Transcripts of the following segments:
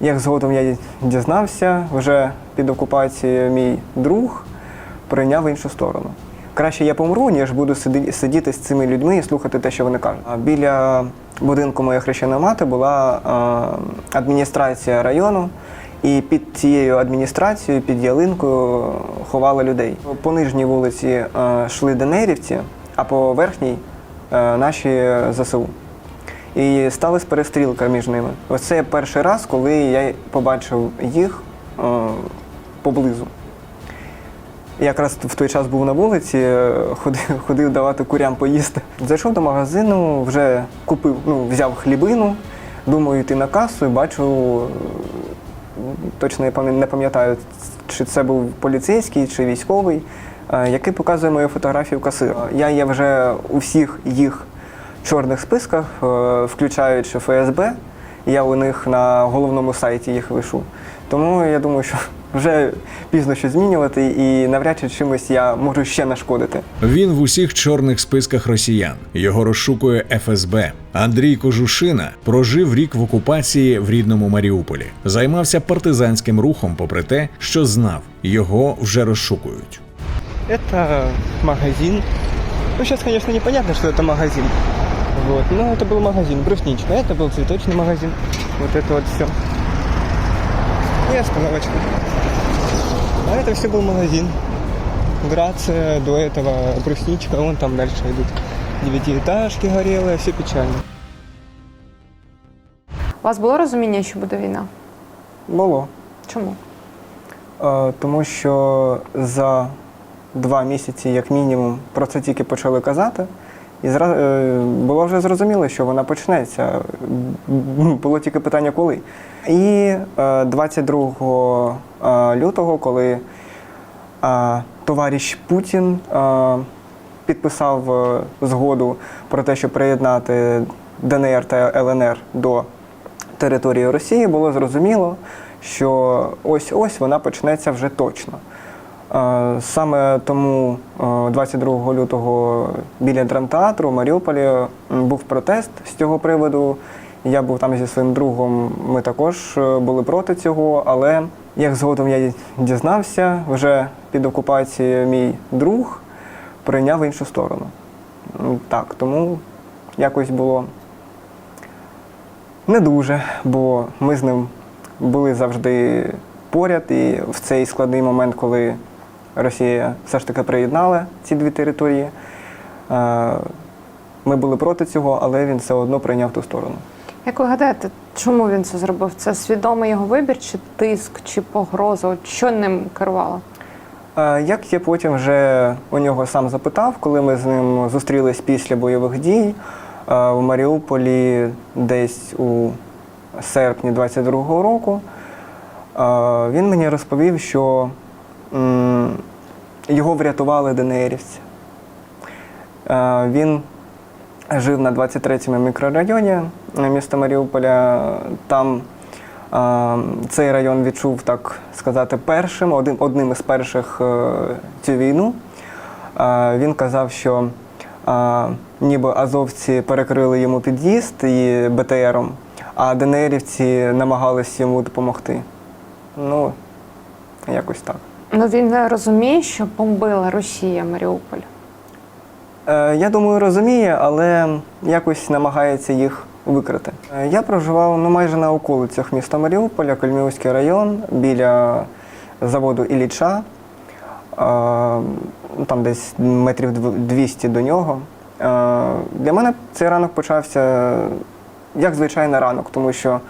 Як згодом я дізнався, вже під окупацією мій друг прийняв іншу сторону. Краще я помру, ніж буду сидіти з цими людьми і слухати те, що вони кажуть. Біля будинку моєї хрещеної мати була адміністрація району, і під цією адміністрацією, під ялинкою ховали людей. По нижній вулиці йшли ДНРівці, а по верхній наші ЗСУ. І сталася перестрілка між ними. Ось це перший раз, коли я побачив їх е, поблизу. Якраз в той час був на вулиці, е, ходив, ходив давати курям поїсти. Зайшов до магазину, вже купив, ну, взяв хлібину, думаю, йти на касу і бачу, точно я не пам'ятаю, чи це був поліцейський чи військовий, е, який показує мою фотографію касира. Я є вже у всіх їх чорних списках, е, включаючи ФСБ. Я у них на головному сайті їх вишу. Тому я думаю, що вже пізно щось змінювати, і навряд чи чимось я можу ще нашкодити. Він в усіх чорних списках росіян. Його розшукує ФСБ. Андрій Кожушина прожив рік в окупації в рідному Маріуполі. Займався партизанським рухом, попри те, що знав, його вже розшукують. Это магазин. Ну, сейчас, конечно, непонятно, что это магазин. Вот. Но это был магазин, брусничка. Это был цветочный магазин. Вот это вот все. И остановочка. А это все был магазин. Грация, до этого брусничка, вон там дальше идут. Девятиэтажки горелые, все печально. У вас було розуміння, що буде війна? Було. Чому? Е, Тому що за два місяці, як мінімум, про це тільки почали казати. І зра... е, було вже зрозуміло, що вона почнеться. Було тільки питання коли. І е, 22 е, лютого, коли е, товариш Путін е, підписав е, згоду про те, щоб приєднати ДНР та ЛНР до території Росії, було зрозуміло, що ось-ось вона почнеться вже точно. Саме тому е, 22 лютого біля драмтеатру в Маріуполі був протест з цього приводу. Я був там зі своїм другом. Ми також е, були проти цього, але як згодом я дізнався, вже під окупацією мій друг прийняв іншу сторону. Так, тому якось було не дуже, бо ми з ним були завжди поряд, і в цей складний момент, коли Росія все ж таки приєднала ці дві території, е, ми були проти цього, але він все одно прийняв ту сторону. Як ви гадаєте, чому він це зробив? Це свідомий його вибір, чи тиск, чи погроза? От що ним керувало? Е, Як я потім вже у нього сам запитав, коли ми з ним зустрілись після бойових дій е, в Маріуполі десь у серпні 22-го року, він мені розповів, що його врятували ДНРівці. Е, Він жив на 23-му мікрорайоні е, міста Маріуполя. Там е, цей район відчув, так сказати, першим, одним із перших е, цю війну. Е, Він казав, що е, ніби азовці перекрили йому під'їзд і БТРом, а ДНРівці намагались йому допомогти. Ну, якось так. Ну він не розуміє, що бомбила Росія Маріуполь. Е, Я думаю, розуміє, але якось намагається їх викрити. Е, Я проживав ну, майже на околицях міста Маріуполя, Кольмівський район, біля заводу Ілліча. Е, ну, Там десь метрів 200 до нього. Для мене цей ранок почався як звичайний ранок, тому що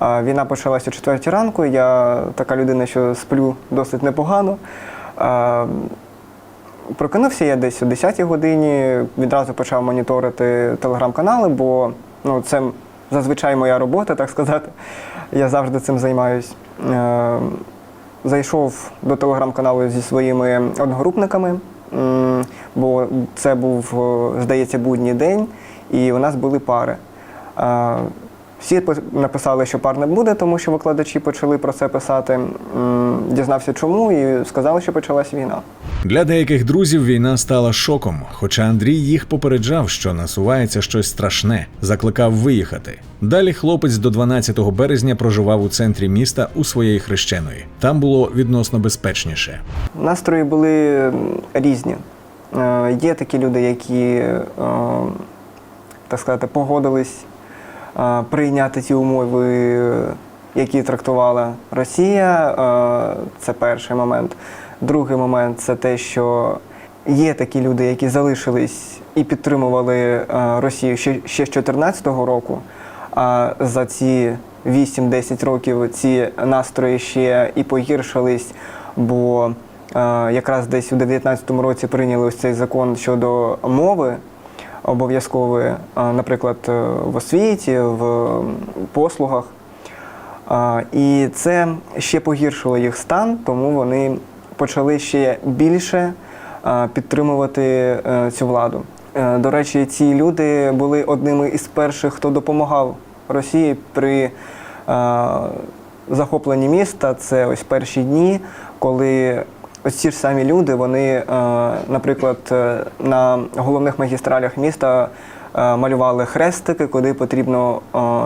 війна почалася о 4 ранку. Я така людина, що сплю досить непогано. Е, Прокинувся я десь о 10-й годині, відразу почав моніторити телеграм-канали, бо ну, це зазвичай моя робота, так сказати. Я завжди цим займаюсь. Е, зайшов до телеграм-каналу зі своїми одногрупниками, бо це був, е, здається, будній день, і у нас були пари. Всі написали, що пар не буде, тому що викладачі почали про це писати. Дізнався чому і сказали, що почалась війна. Для деяких друзів війна стала шоком, хоча Андрій їх попереджав, що насувається щось страшне, закликав виїхати. Далі хлопець до 12 березня проживав у центрі міста у своєї хрещеної. Там було відносно безпечніше. Настрої були різні. Е, Є такі люди, які, е, так сказати, погодились прийняти ті умови, е, які трактувала Росія. Е, Це перший момент. Другий момент це те, що є такі люди, які залишились і підтримували е, Росію ще з 2014 року. А за ці 8-10 років ці настрої ще і погіршились, бо е, якраз десь у 2019 році прийняли ось цей закон щодо мови обов'язкової, е, наприклад, е, в освіті, в послугах. І це ще погіршило їх стан, тому вони почали ще більше підтримувати е, цю владу. Е, До речі, ці люди були одними із перших, хто допомагав Росії при захопленні міста. Це ось перші дні, коли ось ці ж самі люди, вони, е, наприклад, е, на головних магістралях міста е, малювали хрестики, куди потрібно,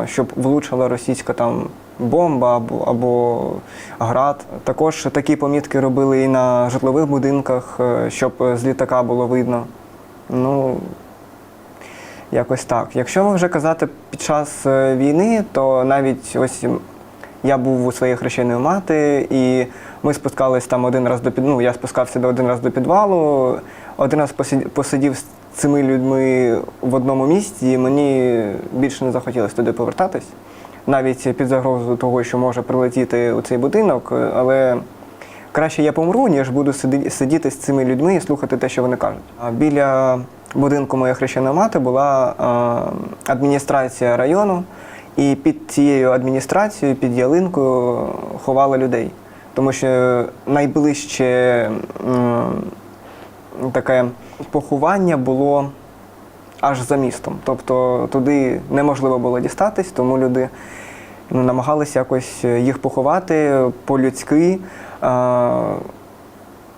щоб влучила російська там бомба або, або град. Також такі помітки робили і на житлових будинках, щоб з літака було видно. Ну, якось так. Якщо вже казати під час війни, то навіть ось я був у своєї хрещеної мати, і ми спускались там один раз до під... ну, я спускався до один раз до підвалу, один раз посидів, з цими людьми в одному місці, і мені більше не захотілося туди повертатись. Навіть під загрозою того, що може прилетіти у цей будинок, але краще я помру, ніж буду сидіти з цими людьми і слухати те, що вони кажуть. А Біля будинку моєї хрещеної мати була адміністрація району, і під цією адміністрацією, під ялинкою ховали людей. Тому що найближче таке поховання було аж за містом. Тобто туди неможливо було дістатись, тому люди ну, намагалися якось їх поховати по-людськи.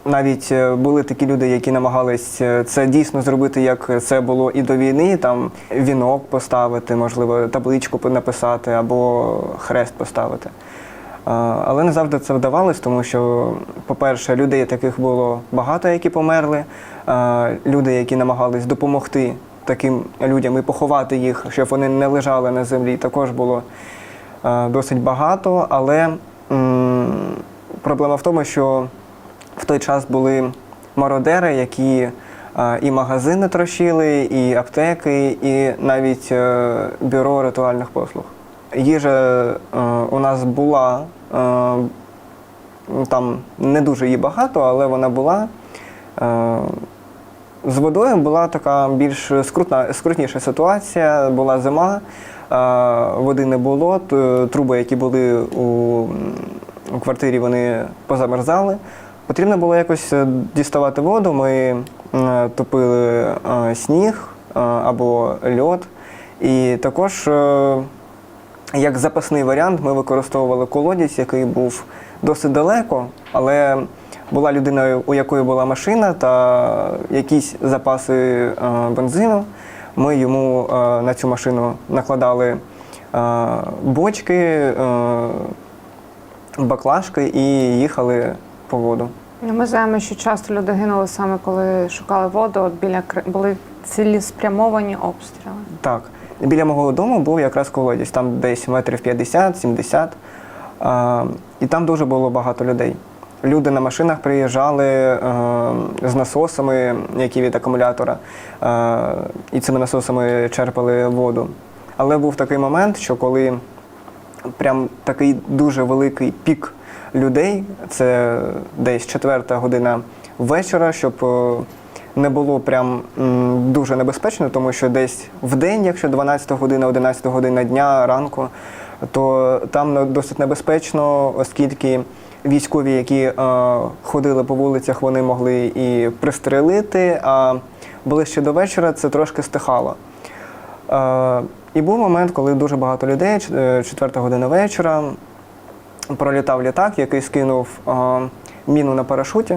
Навіть е, були такі люди, які намагались е, це дійсно зробити, як це було і до війни, там вінок поставити, можливо, табличку написати або хрест поставити. Але не завжди це вдавалось, тому що, по-перше, людей таких було багато, які померли. Люди, які намагались допомогти таким людям і поховати їх, щоб вони не лежали на землі, також було досить багато. Але проблема в тому, що в той час були мародери, які і магазини трощили, і аптеки, і навіть е, бюро ритуальних послуг. Їжа е, у нас була, е, там не дуже її багато, але вона була. Е, з водою була така більш скрутна, скрутніша ситуація, була зима, е, води не було, труби, які були у квартирі, вони позамерзали. Потрібно було якось е, діставати воду. Ми е, топили е, сніг або льод. І також, як запасний варіант, ми використовували колодязь, який був досить далеко, але була людина, у якої була машина та якісь запаси бензину. Ми йому на цю машину накладали бочки, баклажки і їхали по воду. Ну, Ми знаємо, що часто люди гинули саме коли шукали воду. От біля були цілеспрямовані обстріли. Так. Біля мого дому був якраз колодязь, там десь метрів 50-70. А, і там дуже було багато людей. Люди на машинах приїжджали е, з насосами, які від акумулятора, е, і цими насосами черпали воду. Але був такий момент, що коли прям такий дуже великий пік людей, це десь четверта година вечора, щоб е, не було прям дуже небезпечно, тому що десь в день, якщо 12 година, 11 година дня ранку, то там досить небезпечно, оскільки військові, які е, ходили по вулицях, вони могли і пристрелити, а ближче до вечора це трошки стихало. Е, і був момент, коли дуже багато людей, е, четверта година вечора, пролітав літак, який скинув е, міну на парашуті.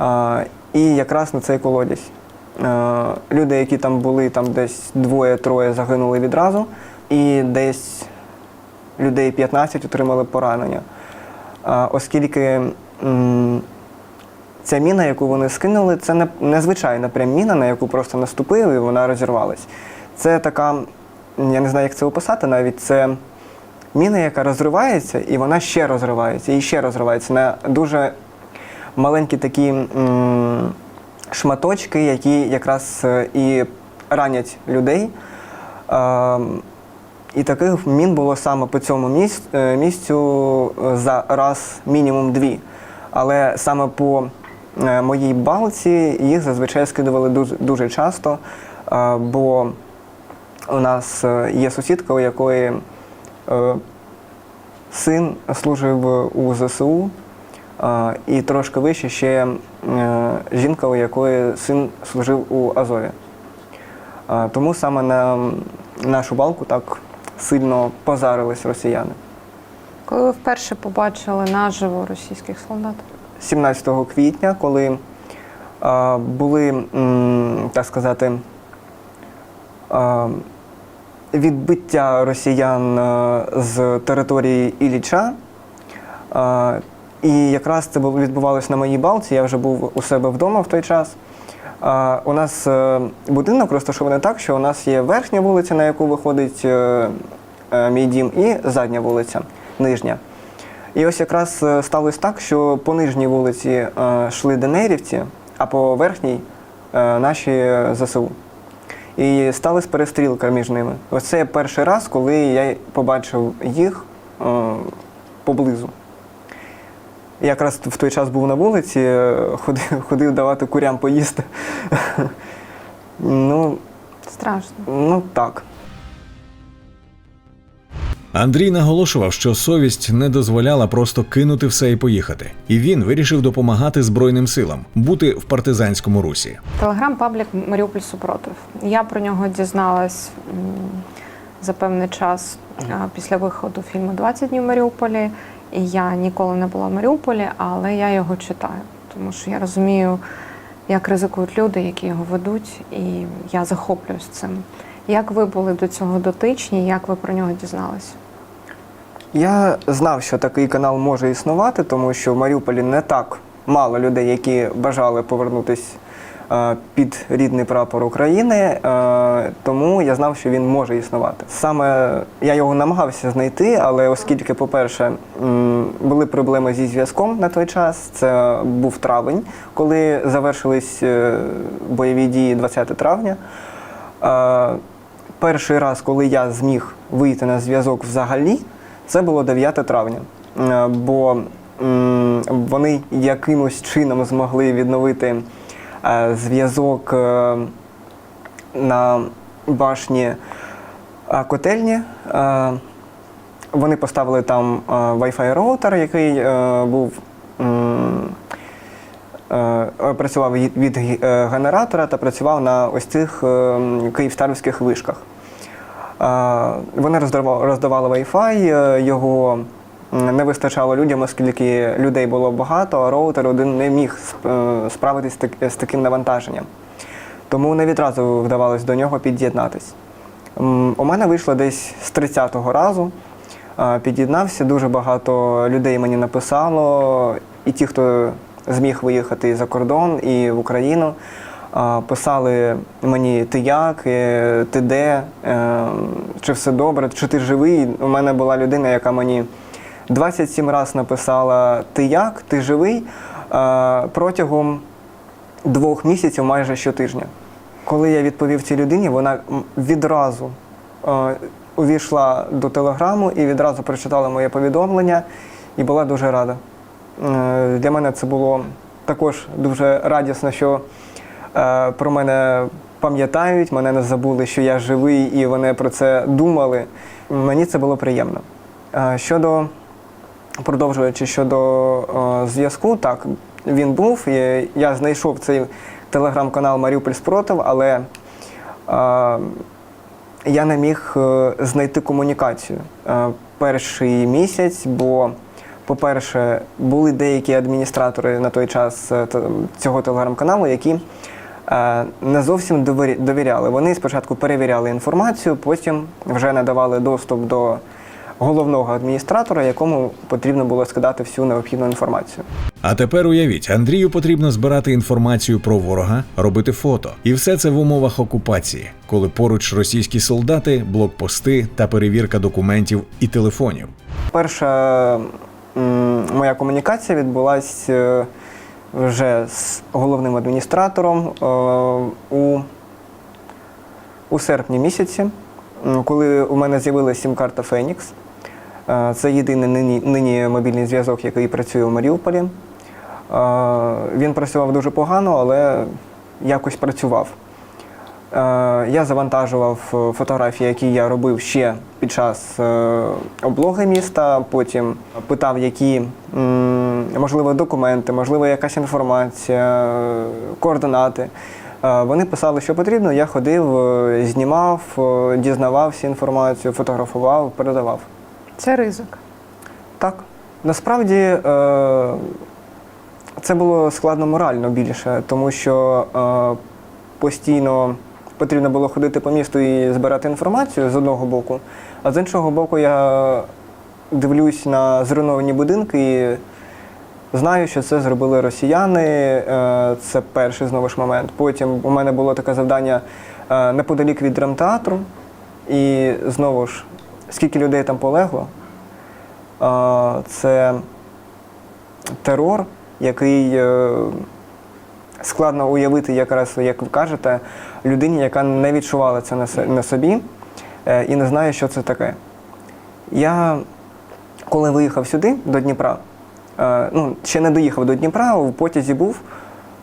Е, і якраз на цей колодязь. Е, Люди, які там були, там десь двоє-троє загинули відразу, і десь людей 15 отримали поранення. Е, Оскільки м, ця міна, яку вони скинули, це не, не звичайна прям міна, на яку просто наступили і вона розірвалась. Це така, я не знаю, як це описати навіть, це міна, яка розривається, і вона ще розривається, і ще розривається на дуже маленькі такі шматочки, які якраз е, і ранять людей. Е, і таких мін було саме по цьому е, місцю е, за раз мінімум дві. Але саме по моїй балці їх зазвичай скидували дуже, часто, бо у нас є сусідка, у якої син служив у ЗСУ, е, і трошки вище ще е, жінка, у якої син служив у Азові. Е, Тому саме на нашу балку так сильно позарились росіяни. Коли ви вперше побачили наживо російських солдат? 17 квітня, коли е, були, так сказати, е, відбиття росіян е, з території Ілліча. Е, і якраз це відбувалося на моїй балці, я вже був у себе вдома в той час. Е, у нас будинок розташований так, що у нас є верхня вулиця, на яку виходить мій дім, і задня вулиця, нижня. І ось якраз сталося так, що по нижній вулиці йшли ДНРівці, а по верхній наші ЗСУ. І сталася перестрілка між ними. Ось це перший раз, коли я побачив їх е, поблизу. Я якраз в той час був на вулиці, е, ходив, ходив давати курям поїсти. ну, Страшно. ну так. Андрій наголошував, що совість не дозволяла просто кинути все і поїхати, і він вирішив допомагати Збройним силам, бути в партизанському русі. Телеграм-паблік Маріуполь супротив. Я про нього дізналась за певний час після виходу фільму «20 днів Маріуполі. І я ніколи не була в Маріуполі, але я його читаю, тому що я розумію, як ризикують люди, які його ведуть, і я захоплююсь цим. Як ви були до цього дотичні? Як ви про нього дізналися? Я знав, що такий канал може існувати, тому що в Маріуполі не так мало людей, які бажали повернутися е, під рідний прапор України, е, тому я знав, що він може існувати. Саме я його намагався знайти, але оскільки, по-перше, були проблеми зі зв'язком на той час, це був травень, коли завершились е, бойові дії 20 травня. Перший раз, коли я зміг вийти на зв'язок взагалі, це було 9 травня. Е, Бо вони якимось чином змогли відновити е, зв'язок е, на башні котельні. Вони поставили там Wi-Fi роутер, який був. Працював від генератора та працював на ось цих е, м, київстарівських вишках. Вони роздавали, роздавали Wi-Fi, е, його не вистачало людям, оскільки людей було багато, а роутер один не міг е, справитись з так- з таким навантаженням. Тому не відразу вдавалось до нього під'єднатись. У мене вийшло десь з 30-го разу. Під'єднався, дуже багато людей мені написало, і ті, хто зміг виїхати за кордон і в Україну. Писали мені, ти як, е, ти де, е, чи все добре, чи ти живий. У мене була людина, яка мені 27 разів написала Ти як, ти живий е, протягом двох місяців майже щотижня. Коли я відповів цій людині, вона відразу увійшла до телеграму і відразу прочитала моє повідомлення і була дуже рада. Для мене це було також дуже радісно, що про мене пам'ятають, мене не забули, що я живий, і вони про це думали. Мені це було приємно. Е, щодо продовжуючи щодо е, зв'язку, так, він був. Я знайшов цей телеграм-канал Маріуполь Спротив, але е, я не міг е, знайти комунікацію е, перший місяць, бо По-перше, були деякі адміністратори на той час е, цього телеграм-каналу, які е, не зовсім довіряли. Вони спочатку перевіряли інформацію, потім вже надавали доступ до головного адміністратора, якому потрібно було скидати всю необхідну інформацію. А тепер уявіть, Андрію потрібно збирати інформацію про ворога, робити фото. І все це в умовах окупації, коли поруч російські солдати, блокпости та перевірка документів і телефонів. Перша моя комунікація відбулася е, вже з головним адміністратором е, у, у серпні місяці, коли у мене з'явилася сім-карта Фенікс. Е, Це єдиний нині, нині мобільний зв'язок, який працює в Маріуполі. Е, Він працював дуже погано, але якось працював. Е, Я завантажував е, фотографії, які я робив ще під час е, облоги міста. Потім питав, які можливо документи, можливо, якась інформація, координати. Вони писали, що потрібно. Я ходив, знімав, дізнавався інформацію, фотографував, передавав. Це ризик. Так. Насправді це було складно морально більше, тому що постійно потрібно було ходити по місту і збирати інформацію з одного боку, а з іншого боку, я дивлюсь на зруйновані будинки і знаю, що це зробили росіяни. Е, це перший знову ж момент. Потім у мене було таке завдання е, неподалік від драмтеатру. І знову ж, скільки людей там полегло, це терор, який е, складно уявити, якраз, як ви кажете, людині, яка не відчувала це на собі е, і не знає, що це таке. Я, коли виїхав сюди, до Дніпра, е, ну, ще не доїхав до Дніпра, в потязі був,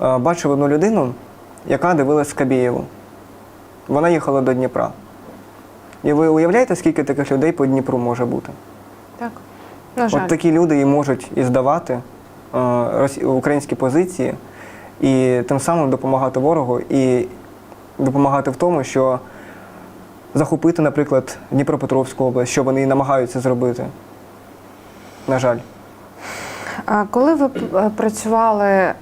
е, бачив одну людину, яка дивилась Скабєєву. Вона їхала до Дніпра. І ви уявляєте, скільки таких людей по Дніпру може бути? Так. На жаль. От такі люди і можуть і здавати е, українські позиції, і тим самим допомагати ворогу, і допомагати в тому, що захопити, наприклад, Дніпропетровську область, що вони і намагаються зробити. На жаль. Коли ви е, працювали е,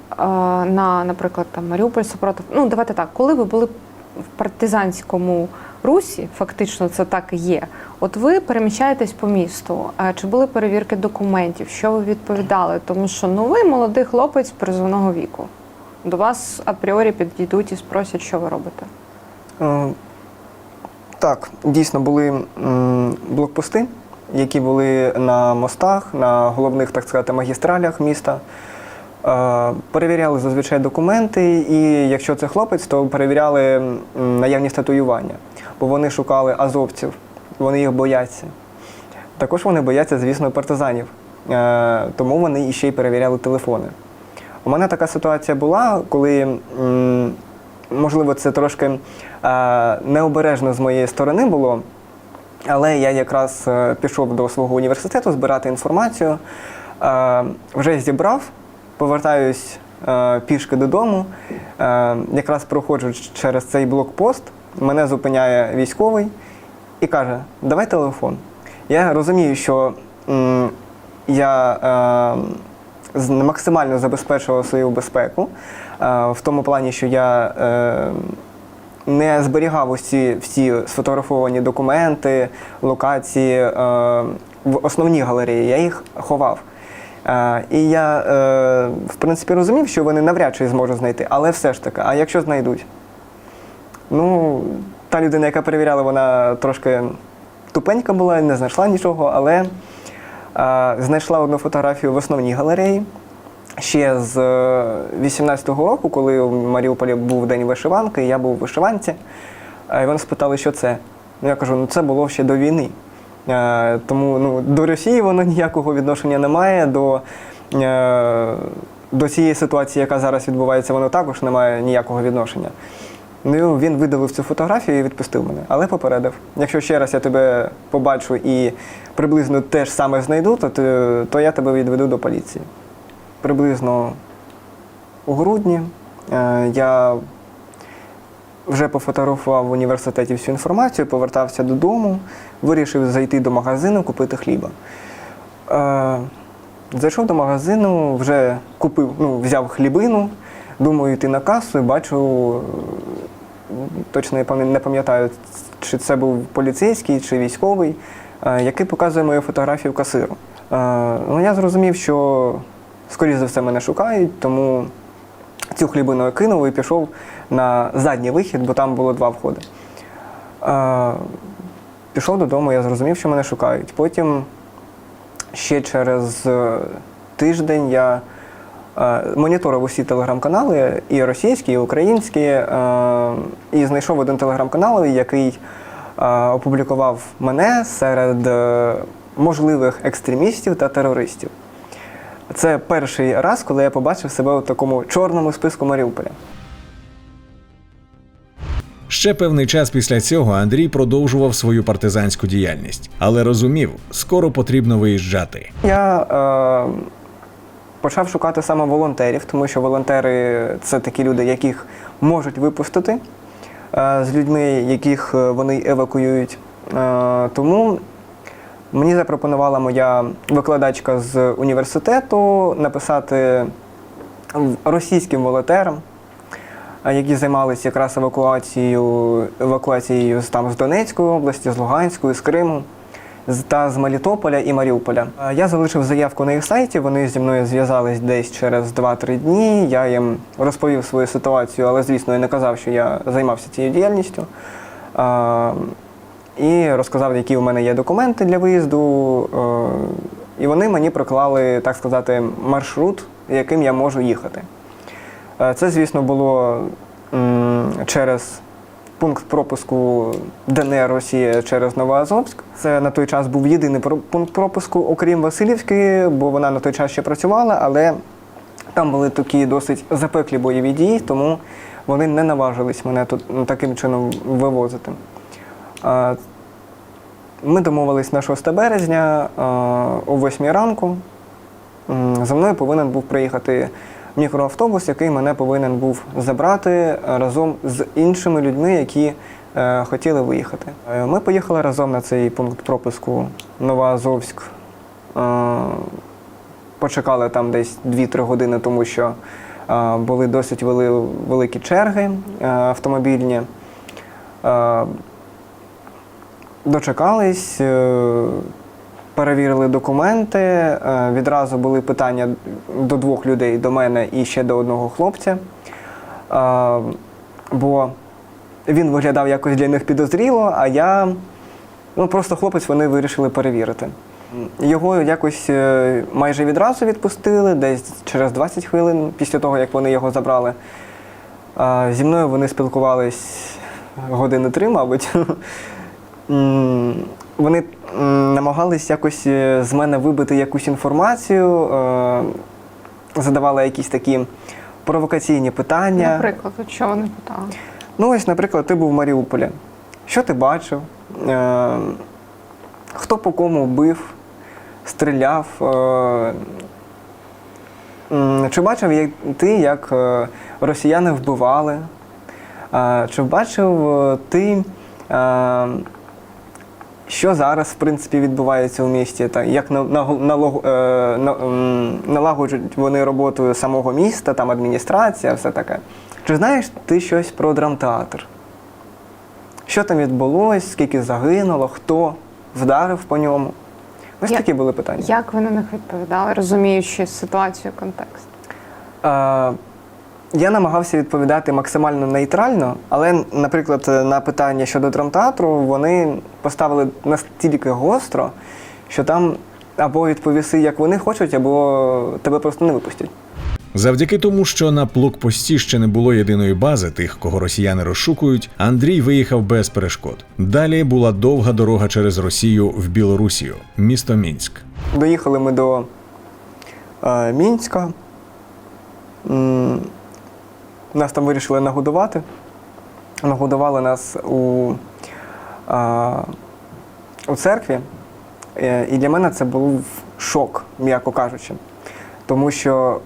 на, наприклад, там Маріуполь супротив, ну давайте так, коли ви були в партизанському русі, фактично це так і є. От ви переміщаєтесь по місту. Чи були перевірки документів? Що ви відповідали? Тому що ну ви молодий хлопець призовного віку. До вас апріорі підійдуть і спросять, що ви робите. Е, Так, дійсно були блокпости, які були на мостах, на головних, так сказати, магістралях міста. Е, Перевіряли зазвичай документи, і якщо це хлопець, то перевіряли наявність татуювання, бо вони шукали азовців, вони їх бояться. Також вони бояться, звісно, партизанів, Е, тому вони іще й перевіряли телефони. У мене така ситуація була, коли, можливо, це трошки е, необережно з моєї сторони було, але я якраз е, пішов до свого університету збирати інформацію, е, вже зібрав, повертаюсь пішки додому, якраз проходжу через цей блокпост, мене зупиняє військовий і каже: Давай телефон. Я розумію, що я максимально забезпечував свою безпеку е, в тому плані, що я е, не зберігав усі всі сфотографовані документи, локації е, в основній галереї, я їх ховав. І я, в принципі, розумів, що вони навряд чи зможуть знайти, але все ж таки, а якщо знайдуть? Ну, та людина, яка перевіряла, вона трошки тупенька була, не знайшла нічого, але знайшла одну фотографію в основній галереї. Ще з 18-го року, коли в Маріуполі був день вишиванки, я був в вишиванці, е, і вони спитали, що це. Ну, я кажу, ну це було ще до війни. Е, Тому ну, до Росії воно ніякого відношення не має, до, е, до цієї ситуації, яка зараз відбувається, воно також не має ніякого відношення. Ну, він видалив цю фотографію і відпустив мене, але попередив. Якщо ще раз я тебе побачу і приблизно те ж саме знайду, то, ти- то я тебе відведу до поліції. Приблизно у грудні е, я вже пофотографував в університеті всю інформацію, повертався додому, вирішив зайти до магазину, купити хліба. Е, Зайшов до магазину, вже купив, ну, взяв хлібину, думаю, йти на касу і бачу, точно не пам'ятаю, чи це був поліцейський чи військовий, е, який показує мою фотографію касиру. Е, Ну, я зрозумів, що, скоріш за все, мене шукають, тому цю хлібину я кинув і пішов на задній вихід, бо там було два входи. Е, Пішов додому, я зрозумів, що мене шукають. Потім ще через тиждень я моніторив усі телеграм-канали, і російські, і українські, е, і знайшов один телеграм-канал, який е, опублікував мене серед е, можливих екстремістів та терористів. Це перший раз, коли я побачив себе у такому чорному списку Маріуполя. Ще певний час після цього Андрій продовжував свою партизанську діяльність, але розумів, скоро потрібно виїжджати. Я е, почав шукати саме волонтерів, тому що волонтери це такі люди, яких можуть випустити е, з людьми, яких е, вони евакуюють. Е, тому мені запропонувала моя викладачка з університету написати російським волонтерам, які займалися якраз евакуацією, евакуацією там, з Донецької області, з Луганської, з Криму та з Мелітополя і Маріуполя. Я залишив заявку на їх сайті. Вони зі мною зв'язались десь через 2-3 дні. Я їм розповів свою ситуацію, але звісно я не казав, що я займався цією діяльністю. І розказав, які у мене є документи для виїзду. І вони мені проклали, так сказати, маршрут, яким я можу їхати. Це, звісно, було через пункт пропуску ДНР Росія через Новоазовськ. Це на той час був єдиний пункт пропуску, окрім Васильівської, бо вона на той час ще працювала, але там були такі досить запеклі бойові дії, тому вони не наважились мене тут таким чином вивозити. Ми домовились на 6 березня о 8 ранку. За мною повинен був приїхати мікроавтобус, який мене повинен був забрати разом з іншими людьми, які е, хотіли виїхати. Е, Ми поїхали разом на цей пункт пропуску Новоазовськ. Е, Почекали там десь 2-3 години, тому що були досить вели- великі черги автомобільні. Дочекались, перевірили документи. е, Відразу були питання до двох людей, до мене і ще до одного хлопця. Е, Бо він виглядав якось для них підозріло, а я ну, просто хлопець вони вирішили перевірити. Його якось е, майже відразу відпустили, десь через 20 хвилин після того, як вони його забрали. Зі мною вони спілкувались години три, мабуть. Вони намагались якось е, з мене вибити якусь інформацію, е, задавали якісь такі провокаційні питання. Наприклад, от що вони питали? Ну, ось, наприклад, ти був в Маріуполі. Що ти бачив? Е, хто по кому бив, стріляв? Е, чи бачив як, ти, як росіяни вбивали? Чи бачив ти, що зараз, в принципі, відбувається у місті? Та, як на, на, налог- е, на, налагоджують вони роботу самого міста, там адміністрація, все таке. Чи знаєш ти щось про драмтеатр? Що там відбулось, скільки загинуло, хто вдарив по ньому? Ось Я- такі були питання. Як ви на них відповідали, розуміючи ситуацію, контекст? Е, я намагався відповідати максимально нейтрально, але, наприклад, на питання щодо драмтеатру вони поставили настільки гостро, що там або відповіси, як вони хочуть, або тебе просто не випустять. Завдяки тому, що на блокпості ще не було єдиної бази тих, кого росіяни розшукують, Андрій виїхав без перешкод. Далі була довга дорога через Росію в Білорусію, місто Мінськ. Доїхали ми до е, Мінська. М, Нас там вирішили нагодувати. Нагодували нас у, е, у церкві. Е, І для мене це був шок, м'яко кажучи. Тому що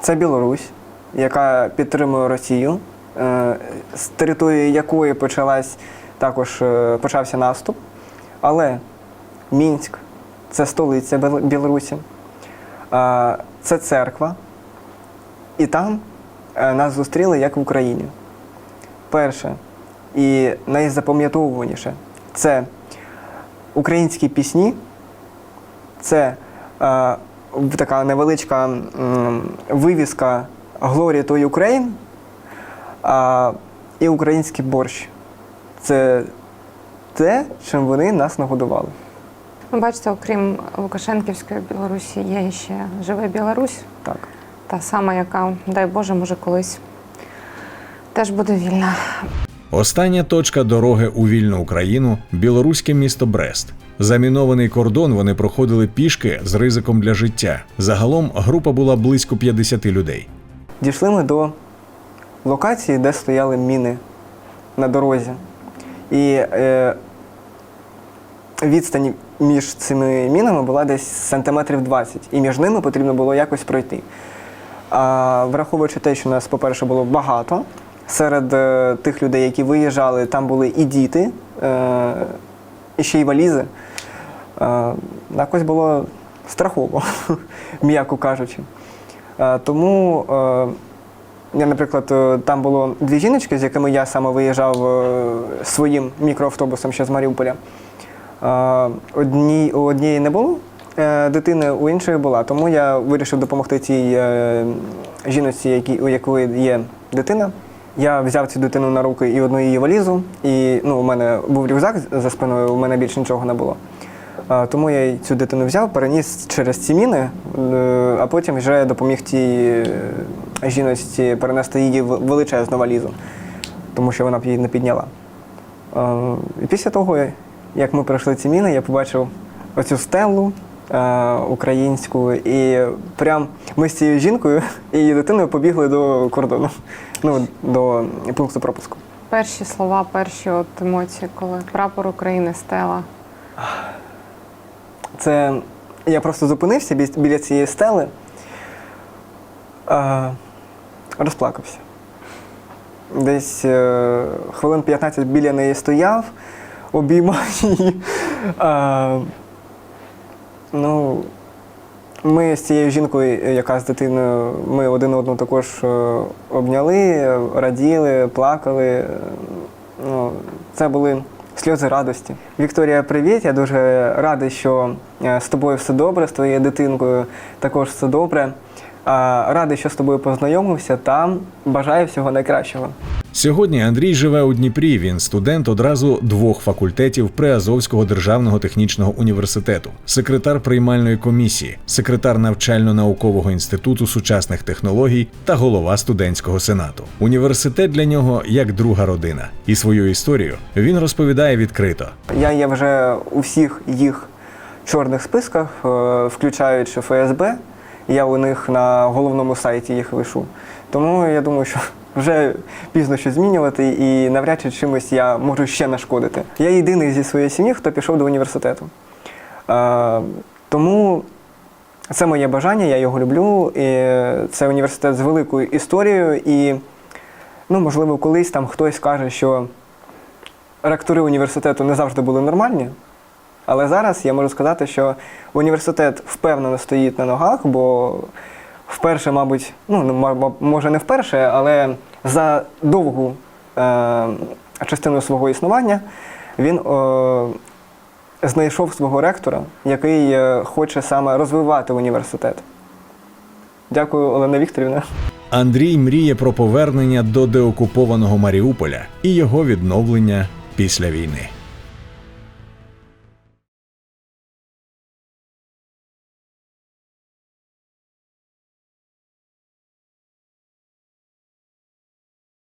це Білорусь, яка підтримує Росію, е, з території якої почалась, також е, почався наступ. Але Мінськ це столиця Білорусі. Це церква, і там нас зустріли як в Україні. Перше і найзапам'ятовуваніше це українські пісні, це е, така невеличка м, вивіска Glory to Ukraine а, і український борщ. Це те, чим вони нас нагодували. Ви бачите, окрім Лукашенківської Білорусі, є ще живе Білорусь, Так. Та сама, яка, дай Боже, може колись теж буде вільна. Остання точка дороги у вільну Україну білоруське місто Брест. Замінований кордон вони проходили пішки з ризиком для життя. Загалом група була близько 50 людей. Дійшли ми до локації, де стояли міни на дорозі. І е, відстань між цими мінами була десь сантиметрів 20, і між ними потрібно було якось пройти. А враховуючи те, що нас, по-перше, було багато, серед е, тих людей, які виїжджали, там були і діти, е, і ще й валізи. Е, якось було страхово, м'яко кажучи. Е, Тому я, наприклад, там було дві жіночки, з якими я саме виїжджав своїм мікроавтобусом ще з Маріуполя. Е, Одній, у однієї не було дитини, у іншої була. Тому я вирішив допомогти цій е, жіночці, у якої є дитина. Я взяв цю дитину на руки і одну її валізу, і ну, у мене був рюкзак за спиною, у мене більше нічого не було. Тому я цю дитину взяв, переніс через ці міни, е, а потім вже допоміг тій е, жіночці перенести її в величезну валізу, тому що вона б її не підняла. Е, І після того, як ми пройшли ці міни, я побачив оцю стелу е, українську, і прям ми з цією жінкою і її дитиною побігли до кордону, ну, до пункту пропуску. Перші слова, перші от емоції, коли прапор України стела. Це я просто зупинився бі- біля цієї стели, е, розплакався. Десь е, хвилин 15 біля неї стояв, обіймав її. Е, ну, ми з цією жінкою, е, яка з дитиною, ми один одного також е, обняли, раділи, плакали. Ну, це були сльози радості. Вікторія, привіт. Я дуже радий, що е, з тобою все добре, з твоєю дитинкою також все добре. Радий, що з тобою познайомився та бажаю всього найкращого. Сьогодні Андрій живе у Дніпрі. Він студент одразу двох факультетів Приазовського державного технічного університету, секретар приймальної комісії, секретар навчально-наукового інституту сучасних технологій та голова студентського сенату. Університет для нього як друга родина, і свою історію він розповідає відкрито. Я є вже у всіх їх чорних списках, е, включаючи ФСБ. Я у них на головному сайті їх лишу. Тому я думаю, що вже пізно щось змінювати, і навряд чи чимось я можу ще нашкодити. Я єдиний зі своєї сім'ї, хто пішов до університету. Е, Тому це моє бажання, я його люблю. І це університет з великою історією. І, ну, можливо, колись там хтось скаже, що ректори університету не завжди були нормальні. Але зараз я можу сказати, що університет впевнено стоїть на ногах, бо вперше, мабуть, ну може не вперше, але за довгу е, частину свого існування він е, знайшов свого ректора, який е, хоче саме розвивати університет. Дякую, Олена Вікторівна. Андрій мріє про повернення до деокупованого Маріуполя і його відновлення після війни.